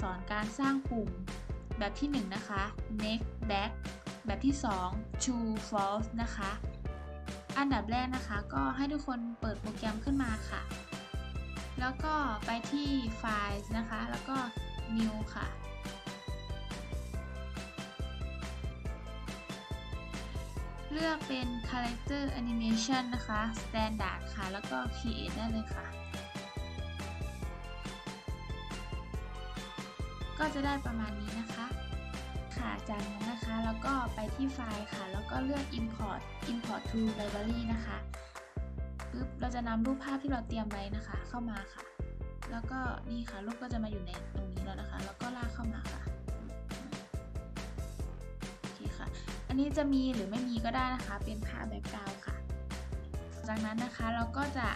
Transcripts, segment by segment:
สอนการสร้างปุ่ม แบบที่ 1 นะคะ next back แบบที่ 2 true false นะคะ อันดับแรกนะคะก็ให้ทุกคนเปิดโปรแกรมขึ้นมาค่ะ แล้วก็ไปที่ Files นะคะ แล้วก็ New ค่ะ เลือกเป็น Character Animation นะคะ Standard ค่ะ แล้วก็ Create ได้เลยค่ะ ก็จะได้ประมาณนี้นะคะ ค่ะ จากนั้นนะคะแล้วก็ไปที่ไฟล์ค่ะ แล้วก็เลือก Import Import to Library นะคะปึ๊บเราจะนำรูปภาพที่เราเตรียมไว้นะคะ เข้ามาค่ะ แล้วก็นี่ค่ะรูปก็จะมาอยู่ในตรงนี้แล้วนะคะ แล้วก็ลากเข้ามาค่ะโอเคค่ะ อันนี้จะมีหรือไม่มีก็ได้นะคะ เป็นภาพแบ็กกราวด์ค่ะ จากนั้นนะคะเราก็จะ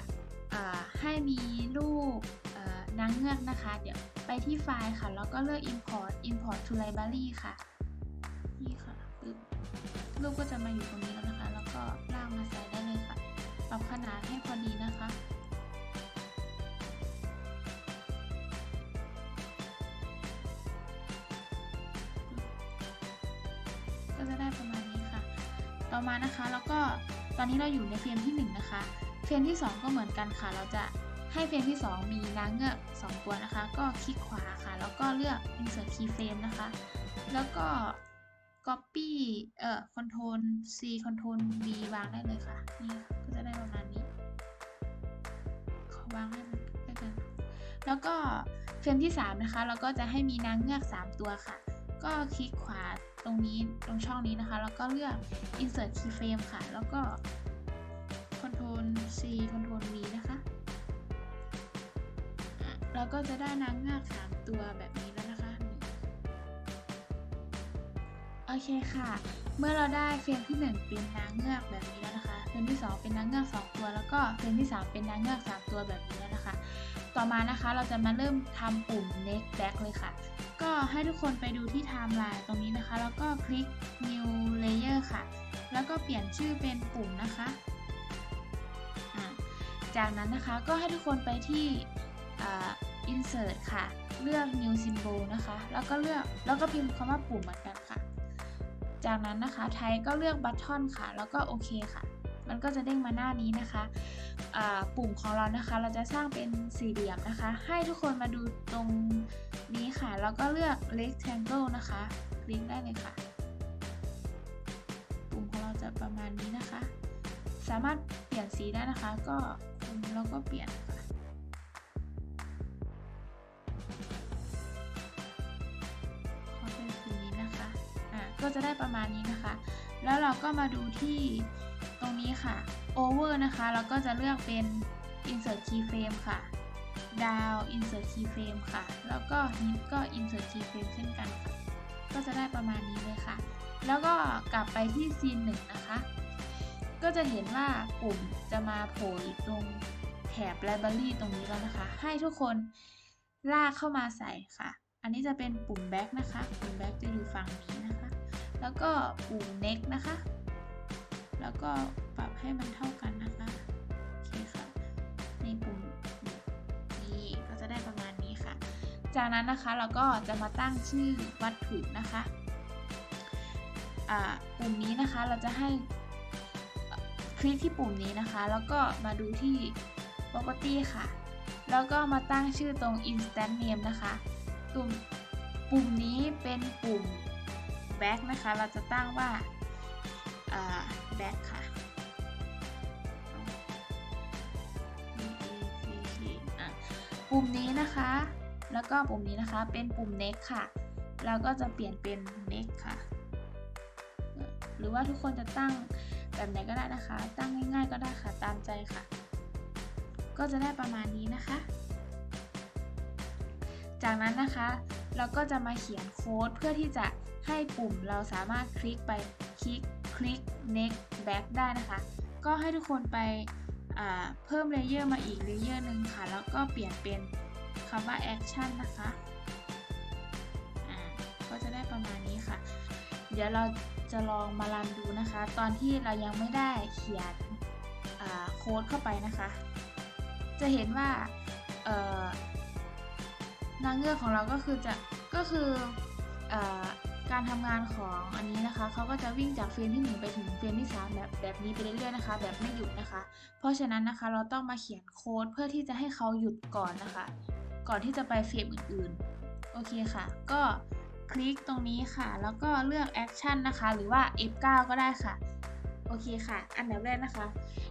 ให้มีรูปนางเงือกนะคะ เดี๋ยว ไปที่ไฟล์ค่ะ แล้วก็เลือก import import to library ค่ะ นี่ค่ะปึ๊บรูปก็จะมาอยู่ตรงนี้แล้วนะคะ แล้วก็ลากมาใส่ได้เลยค่ะ ปรับขนาดให้พอดีนะคะก็จะได้ประมาณนี้ค่ะ ต่อมานะคะ แล้วก็ตอนนี้เราอยู่ในเฟรมที่ 1 นะคะ เฟรมที่ 2 ก็เหมือนกันค่ะ เราจะ ให้เฟรมที่ 2 มีนางเงือก2ตัวนะคะ ก็คลิกขวาค่ะ แล้วก็เลือก insert keyframe นะคะ แล้วก็ copy เอ่อ control C control V วางได้เลยค่ะ นี่ก็จะได้ประมาณนี้ ขอวางให้มันใกล้กัน แล้วก็เฟรมที่ 3 นะคะ เราก็จะให้มีนางเงือก 3 ตัวค่ะ ก็คลิกขวาตรงนี้ตรงช่องนี้นะคะ แล้วก็เลือก insert keyframe ค่ะ แล้วก็ control C control V นะคะ เราก็จะได้นางเงือก3ตัวแบบนี้แล้วนะคะโอเคค่ะ เมื่อเราได้เฟรมที่ 1 เป็นนางเงือกแบบนี้แล้วนะคะ เฟรมที่ 2 เป็นนางเงือก2ตัว แล้วก็เฟรมที่ 3 เป็นนางเงือก3ตัวแบบนี้แล้วนะคะ ต่อมานะคะเราจะมาเริ่มทำปุ่ม next back เลยค่ะ ก็ให้ทุกคนไปดูที่ timeline ตรงนี้นะคะ แล้วก็คลิก new layer ค่ะ แล้วก็เปลี่ยนชื่อเป็นปุ่มนะคะ จากนั้นนะคะก็ให้ทุกคนไปที่ insert ค่ะ เลือก new symbol นะคะ แล้วก็เลือกแล้วก็พิมพ์คำว่าปุ่มเหมือนกันค่ะ จากนั้นนะคะไทยก็เลือก button ค่ะ แล้วก็โอเคค่ะ มันก็จะเด้งมาหน้านี้นะคะปุ่มของเรานะคะ เราจะสร้างเป็นสี่เหลี่ยมนะคะ ให้ทุกคนมาดูตรงนี้ค่ะ แล้วก็เลือก rectangle นะคะ คลิกได้เลยค่ะ ปุ่มของเราจะประมาณนี้นะคะ สามารถเปลี่ยนสีได้นะคะ ก็คุมแล้วก็เปลี่ยนค่ะ ก็จะได้ประมาณนี้นะคะ แล้วเราก็มาดูที่ตรงนี้ค่ะ over นะคะ เราก็จะเลือกเป็น insert keyframe ค่ะ down insert keyframe ค่ะ แล้วก็ hip ก็ insert keyframe เช่นกันค่ะ ก็จะได้ประมาณนี้เลยค่ะ แล้วก็กลับไปที่ scene 1นะคะ ก็จะเห็นว่าปุ่มจะมาโผล่ตรงแถบ library ตรงนี้แล้วนะคะ ให้ทุกคนลากเข้ามาใส่ค่ะ อันนี้จะเป็นปุ่ม back นะคะ ปุ่ม back จะอยู่ฝั่งนี้นะคะ แล้วก็ปุ่ม next นะคะ แล้วก็ปรับให้มันเท่ากันนะคะ โอเคค่ะ ในปุ่มนี้ก็จะได้ประมาณนี้ค่ะ จากนั้นนะคะเราก็จะมาตั้งชื่อวัตถุนะคะปุ่มนี้นะคะเราจะให้คลิกที่ปุ่มนี้นะคะ แล้วก็มาดูที่ property ค่ะ แล้วก็มาตั้งชื่อตรง instant name นะคะ ปุ่มปุ่มนี้เป็นปุ่ม back นะคะ เราจะตั้งว่า back ค่ะ ปุ่มนี้นะคะ แล้วก็ปุ่มนี้นะคะ เป็นปุ่ม next ค่ะ เราก็จะเปลี่ยนเป็น next ค่ะ หรือว่าทุกคนจะตั้งแบบไหนก็ได้นะคะ ตั้งง่ายๆก็ได้ค่ะ ตามใจค่ะ ก็จะได้ประมาณนี้นะคะ จากนั้นนะคะ เราก็จะมาเขียนโค้ดเพื่อที่จะ ให้ปุ่มเราสามารถคลิกไปคลิกคลิก next back ได้นะคะ ก็ให้ทุกคนไปเพิ่มเลเยอร์มาอีกเลเยอร์หนึ่งค่ะ แล้วก็เปลี่ยนเป็นคำว่า action นะคะก็จะได้ประมาณนี้ค่ะ เดี๋ยวเราจะลองมารันดูนะคะ ตอนที่เรายังไม่ได้เขียนโค้ดเข้าไปนะคะ จะเห็นว่านางเงือกของเราก็คือจะก็คืออ การทำงานของอันนี้นะคะเขาก็จะวิ่งจากเฟรมที่ 1 ไปถึงเฟรมที่ 3 แบบแบบนี้ไปเรื่อยๆนะคะ แบบไม่หยุดนะคะ เพราะฉะนั้นนะคะเราต้องมาเขียนโค้ดเพื่อที่จะให้เขาหยุดก่อนนะคะ ก่อนที่จะไปเฟรมอื่นๆ โอเคค่ะ ก็คลิกตรงนี้ค่ะ แล้วก็เลือกแอคชั่นนะคะ หรือว่า F9 ก็ได้ค่ะ โอเคค่ะ อันดับแรกนะคะ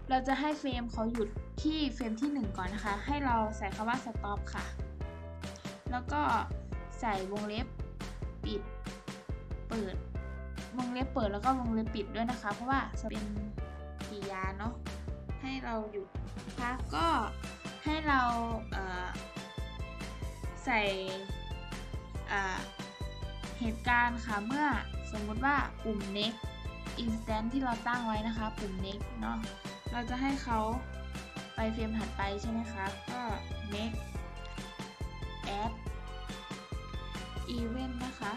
เราจะให้เฟรมเขาหยุดที่เฟรมที่ 1 ก่อนนะคะ ให้เราใส่คำว่า stop ค่ะ แล้วก็ใส่วงเล็บปิด เปิด วงเล็บเปิดแล้วก็วงเล็บปิดด้วยนะคะ เพราะว่าจะเป็นกริยาเนาะให้เราหยุดนะคะก็ให้เราเใส่เหตุการณ์ค่ะเมื่อสมมุติว่าปุ่ม next instant ที่เราตั้งไว้นะคะ ปุ่ม next เนาะเราจะให้เขาไปเฟรมถัดไปใช่ไหมคะ ก็ next add event นะคะ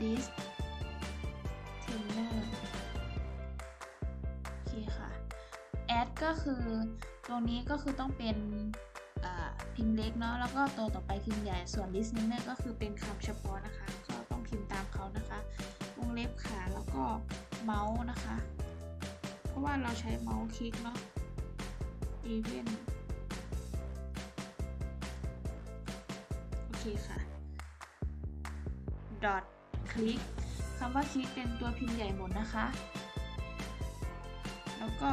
list trainer โอเคค่ะ add ก็คือตรงนี้ก็คือต้องเป็นพิมพ์เล็กเนาะแล้วก็ตัวต่อไปพิมพ์ใหญ่ส่วน listener ก็คือเป็นคำเฉพาะนะคะ ก็ต้องพิมพ์ตามเขานะคะวงเล็บค่ะแล้วก็เมาส์นะคะ เพราะว่าเราใช้เมาส์คลิกเนาะ event โอเคค่ะ dot click คำว่าคลิกเป็นตัวพิมพ์ใหญ่หมดนะคะ แล้วก็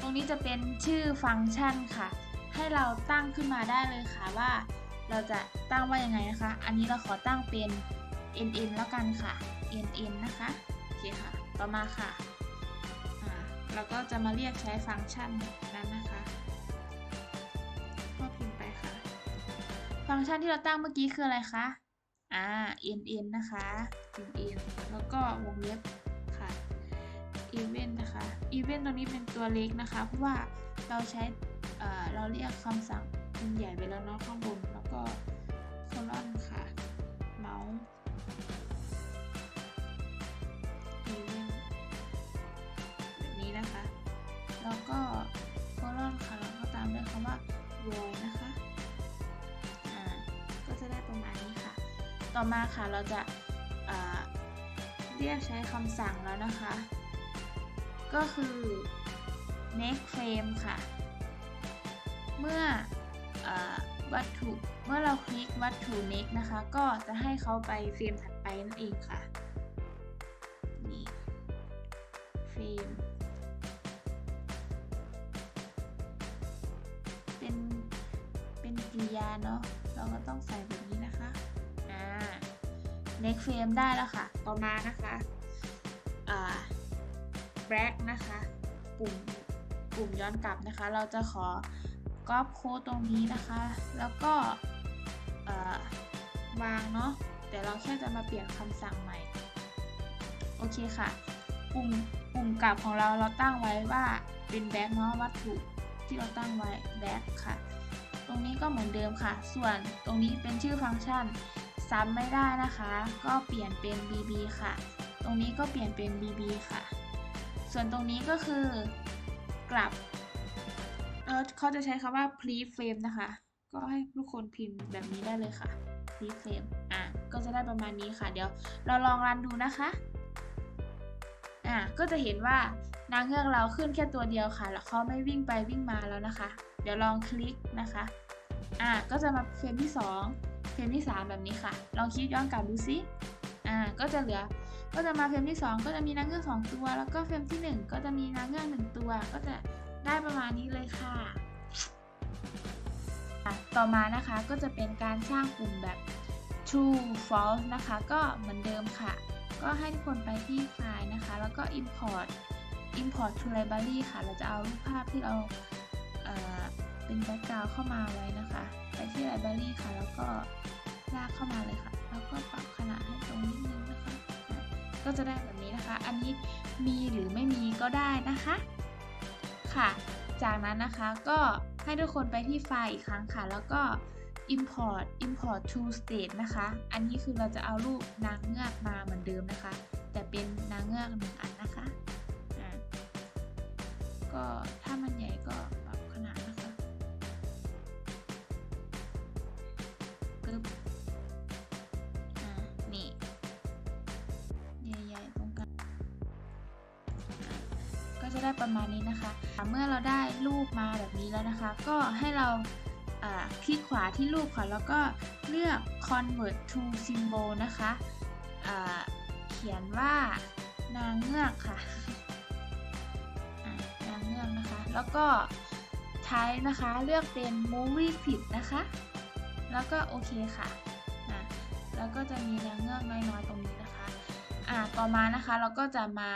ตรงนี้จะเป็นชื่อฟังก์ชันค่ะ ให้เราตั้งขึ้นมาได้เลยค่ะว่าเราจะตั้งว่ายังไงนะคะ อันนี้เราขอตั้งเป็น nn แล้วกันค่ะ nn นะคะโอเคค่ะ ต่อมาค่ะเราก็จะมาเรียกใช้ฟังก์ชันนั้นนะคะก็พิมพ์ไปค่ะ ฟังก์ชันที่เราตั้งเมื่อกี้คืออะไรคะ อ่า nn นะคะ nn แล้วก็วงเล็บค่ะ event นะคะ event ตัวนี้เป็นตัวเล็กนะคะ เพราะว่าเราใช้เราเรียกคำสั่งเป็นใหญ่ไปแล้วเนาะข้างบน แล้วก็ colon ค่ะ เมาส์ event แบบนี้นะคะ แล้วก็ colon ค่ะ แล้วก็ตามด้วยคำว่า void นะคะ ต่อมาค่ะเราจะเรียกใช้คำสั่งแล้วนะคะ ก็คือ next frame ค่ะ เมื่ออวัตถุเมื่อเราคลิกวัตถุ next นะคะ ก็จะให้เขาไปเฟรมถัดไปนั่นเองค่ะนี่เฟรมเป็นเป็นกริยาเนาะเราก็ต้องใส่ next frame ได้แล้วค่ะ ต่อมานะคะอ่า back นะคะ ปุ่มปุ่มย้อนกลับนะคะ เราจะขอก๊อปโค้ดตรงนี้นะคะ แล้วก็วางเนาะแต่เราแค่จะมาเปลี่ยนคำสั่งใหม่ โอเคค่ะ ปุ่มปุ่มกลับของเราเราตั้งไว้ว่าเป็นแบ็กเนาะวัตถุที่เราตั้งไว้แบ็กค่ะ ตรงนี้ก็เหมือนเดิมค่ะ ส่วนตรงนี้เป็นชื่อฟังก์ชัน ซ้ำไม่ได้นะคะ ก็เปลี่ยนเป็น bb ค่ะ ตรงนี้ก็เปลี่ยนเป็น bb ค่ะ ส่วนตรงนี้ก็คือกลับเขาจะใช้คำว่า please frame นะคะ ก็ให้ทุกคนพิมพ์แบบนี้ได้เลยค่ะ please frame อะ ก็จะได้ประมาณนี้ค่ะ เดี๋ยวเราลองรันดูนะคะ อะ ก็จะเห็นว่านางเงือกเราขึ้นแค่ตัวเดียวค่ะ แล้วเขาไม่วิ่งไปวิ่งมาแล้วนะคะ เดี๋ยวลองคลิกนะคะ อะ ก็จะมาเฟรมที่ 2 เฟรมที่ 3 แบบนี้ค่ะ ลองคลิกย้อนกลับดูซิอ่าก็จะเหลือก็จะมาเฟรมที่ 2 ก็จะมีนางเงือก2ตัว แล้วก็เฟรมที่ 1 ก็จะมีนางเงือก1ตัว ก็จะได้ประมาณนี้เลยค่ะ ต่อมานะคะก็จะเป็นการสร้างกลุ่มแบบ true false นะคะ ก็เหมือนเดิมค่ะ ก็ให้ทุกคนไปที่ไฟล์นะคะ แล้วก็ import import to library ค่ะ เราจะเอารูปภาพที่เรา เป็นแบ็กกราวเข้ามาไว้นะคะ ไปที่ library ค่ะ แล้วก็ลากเข้ามาเลยค่ะ แล้วก็ปรับขนาดให้ตรงนิดนึงนะคะ ก็จะได้แบบนี้นะคะ อันนี้มีหรือไม่มีก็ได้นะคะ ค่ะ จากนั้นนะคะก็ให้ทุกคนไปที่ไฟล์อีกครั้งค่ะ แล้วก็ import import to state นะคะ อันนี้คือเราจะเอารูปนางเงือกมาเหมือนเดิมนะคะ แต่เป็นนางเงือกหนึ่งอันนะคะ ก็ถ้ามันใหญ่ก็ ประมาณนี้นะคะ เมื่อเราได้รูปมาแบบนี้แล้วนะคะ ก็ให้เราคลิกขวาที่รูปค่ะ แล้วก็เลือก convert to symbol นะคะเขียนว่านางเงือกค่ะนางเงือกนะคะ แล้วก็ท้นะคะเลือกเป็น movie fit นะคะ แล้วก็โอเคค่ะอะแล้วก็จะมีนางเงือกน้อยๆตรงนี้นะคะ อะต่อมานะคะเราก็จะมา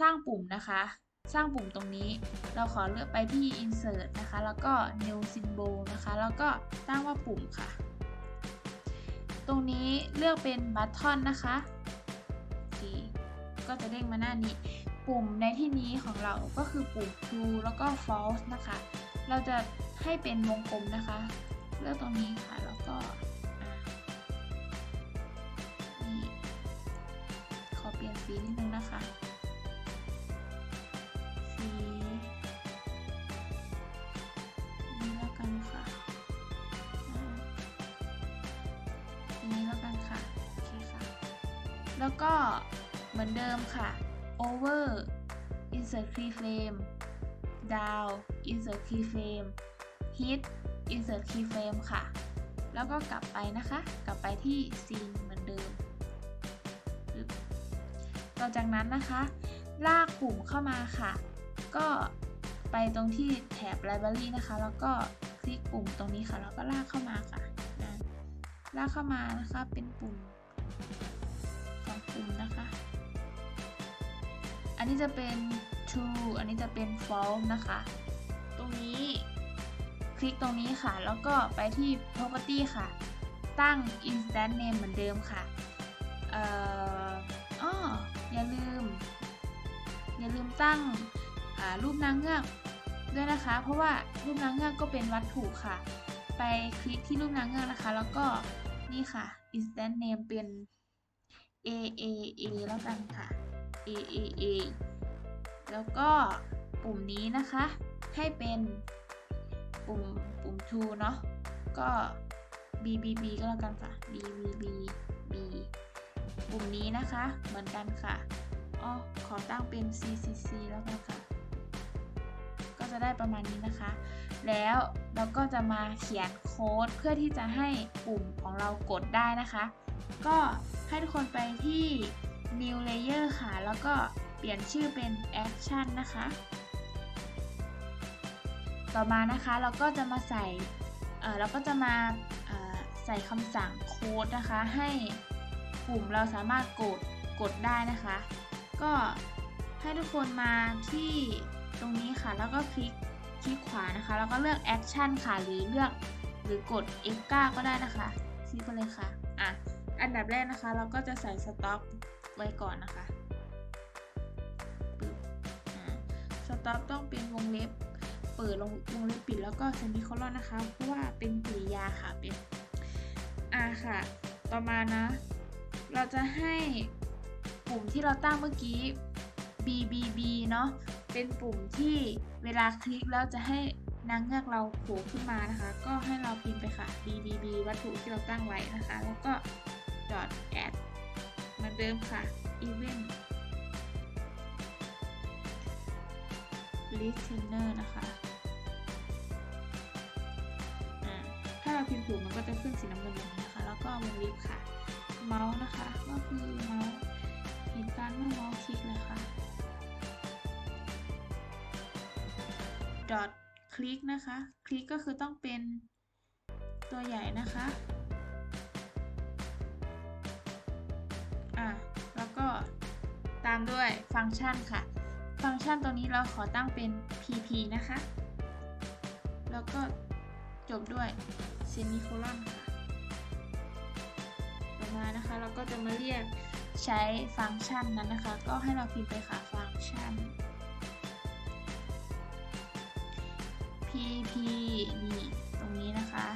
สร้างปุ่มนะคะ สร้างปุ่มตรงนี้ เราขอเลือกไปที่ insert นะคะ แล้วก็ new symbol นะคะ แล้วก็ตั้งว่าปุ่มค่ะ ตรงนี้เลือกเป็น button นะคะก็จะเด้งมาหน้านี้ ปุ่มในที่นี้ของเราก็คือปุ่ม true แล้วก็ false นะคะ เราจะให้เป็นวงกลมนะคะ เลือกตรงนี้ค่ะ แล้วก็นี่ขอเปลี่ยนสีนิดนึงนะคะ แล้วก็เหมือนเดิมค่ะ over insert keyframe down insert keyframe hit insert keyframe ค่ะ แล้วก็กลับไปนะคะ กลับไปที่ scene เหมือนเดิม ต่อจากนั้นนะคะ ลากปุ่มเข้ามาค่ะ ก็ไปตรงที่แถบ library นะคะ แล้วก็คลิกปุ่มตรงนี้ค่ะ แล้วก็ลากเข้ามาค่ะ ลากเข้ามานะคะ เป็นปุ่มุ่มนะคะ อันนี้จะเป็น true อันนี้จะเป็น false นะคะ ตรงนี้คลิกตรงนี้ค่ะ แล้วก็ไปที่ property ค่ะ ตั้ง instant name เหมือนเดิมค่ะเอ่ออ้อย่าลืม อย่าลืมตั้งรูปนางเงือกด้วยนะคะ เพราะว่ารูปนางเงือกก็เป็นวัตถุค่ะ ไปคลิกที่รูปนางเงือกนะคะ แล้วก็นี่ค่ะ instant name เป็น a a a แล้วกันค่ะ a a a แล้วก็ปุ่มนี้นะคะ ให้เป็นปุ่มปุ่ม to เนาะก็ b b b ก็แล้วกันค่ะ b b b b ปุ่มนี้นะคะเหมือนกันค่ะอ๋อขอตั้งเป็น c c c แล้วกันค่ะ ก็จะได้ประมาณนี้นะคะ แล้วเราก็จะมาเขียนโค้ดเพื่อที่จะให้ปุ่มของเรากดได้นะคะ ก็ให้ทุกคนไปที่ new layer ค่ะ แล้วก็เปลี่ยนชื่อเป็น action นะคะ ต่อมานะคะเราก็จะมาใส่เออเราก็จะมาใส่คำสั่งโค้ดนะคะ ให้ปุ่มเราสามารถกดกดได้นะคะ ก็ให้ทุกคนมาที่ตรงนี้ค่ะ แล้วก็คลิกคลิกขวานะคะ แล้วก็เลือก action ค่ะ หรือเลือกหรือกด F9 ก็ได้นะคะ คลิกไปเลยค่ะ อันดับแรกนะคะ เราก็จะใส่สต็อกไว้ก่อนนะคะสต็อกต้องเป็นวงเล็บ เปิดลงวงเล็บปิดแล้วก็เซมิโคลอนนะคะ เพราะว่าเป็นกริยาค่ะเป็นอ่าค่ะ ต่อมานะ เราจะให้ปุ่มที่เราตั้งเมื่อกี้ B B B เนาะเป็นปุ่มที่เวลาคลิกแล้วจะให้นางเงือกเราโผล่ขึ้นมานะคะ ก็ให้เราพิมพ์ไปค่ะ B B B วัตถุที่เราตั้งไว้นะคะ แล้วก็ add เหมือนเดิมค่ะ event listener นะคะอ่าถ้าเราพิมพ์ถูกมันก็จะขึ้นสีน้ำเงินแบบนี้นะคะ แล้วก็วงเล็บค่ะ เมาส์นะคะ ก็คือเมาส์เหตุการเมื่อเมาส์คลิกเลยค่ะ dot click นะคะ คลิกก็คือต้องเป็นตัวใหญ่นะคะ แล้วก็ตามด้วยฟังก์ชันค่ะ ฟังก์ชันตัวนี้เราขอตั้งเป็น pp นะคะ แล้วก็จบด้วย semicolon ค่ะต่อมานะคะ เราก็จะมาเรียกใช้ฟังก์ชันนั้นนะคะ ก็ให้เราพิมพ์ไปค่ะฟังก์ชัน pp นี่ตรงนี้นะคะ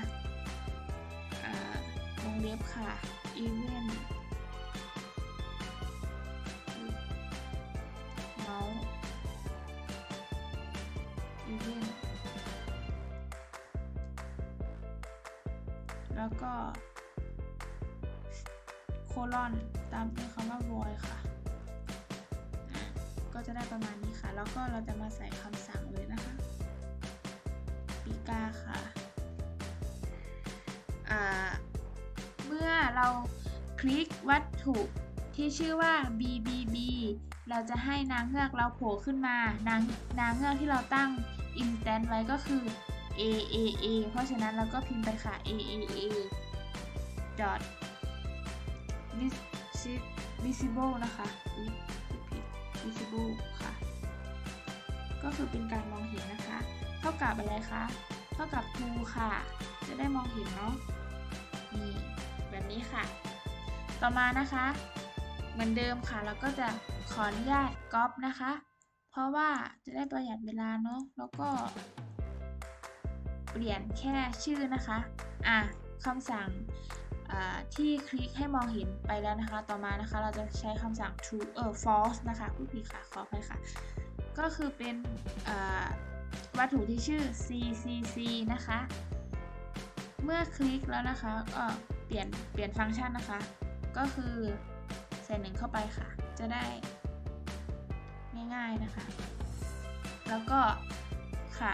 วงเล็บค่ะ event เราคลิกวัตถุที่ชื่อว่า BBB เราจะให้นางเงือกเราโผล่ขึ้นมานางนางเงือกที่เราตั้ง instant ไว้ก็คือ AAA เพราะฉะนั้นเราก็พิมพ์ไปค่ะ AAA dot visible นะคะผิด visible ค่ะ ก็คือเป็นการมองเห็นนะคะ เท่ากับอะไรคะ เท่ากับ true ค่ะ จะได้มองเห็นเนาะนี่ ค่ะ ต่อมานะคะ เหมือนเดิมค่ะ เราก็จะขออนุญาตก๊อปนะคะ เพราะว่าจะได้ประหยัดเวลาเนาะ แล้วก็ เปลี่ยนแค่ชื่อนะคะ อะคำสั่งที่คลิกให้มองเห็นไปแล้วนะคะ ต่อมานะคะ เราจะใช้คำสั่ง true เออ false นะคะผู้ผิดค่ะ ขออภัยค่ะ ก็คือเป็นวัตถุที่ชื่อ ccc นะคะ เมื่อคลิกแล้วนะคะก็ เปลี่ยนเปลี่ยนฟังก์ชันนะคะ ก็คือใส่หนึ่งเข้าไปค่ะ จะได้ง่ายๆนะคะ แล้วก็ค่ะ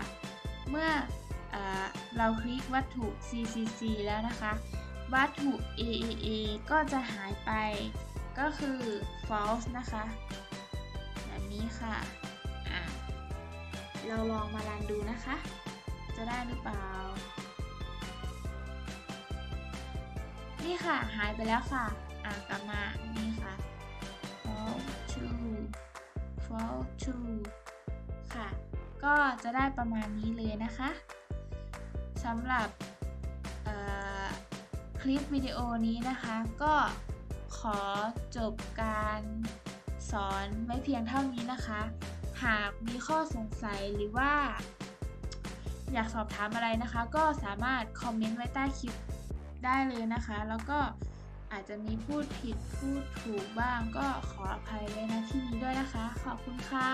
เมื่ออเราคลิกวัตถุ ccc แล้วนะคะ วัตถุ aaa ก็จะหายไป ก็คือ false นะคะ แบบนี้ค่ะะเราลองมารันดูนะคะ จะได้หรือเปล่า นี่ค่ะหายไปแล้วค่ะ อะกลับมา นี่ค่ะ fall to fall to ค่ะ ก็จะได้ประมาณนี้เลยนะคะสำหรับคลิปวิดีโอนี้นะคะ ก็ขอจบการสอนไว้เพียงเท่านี้นะคะ หากมีข้อสงสัยหรือว่า อยากสอบถามอะไรนะคะ ก็สามารถคอมเมนต์ไว้ใต้คลิป ได้เลยนะคะ แล้วก็อาจจะมีพูดผิดพูดถูกบ้างก็ขออภัยไว้นะที่นี้ด้วยนะคะ ขอบคุณค่ะ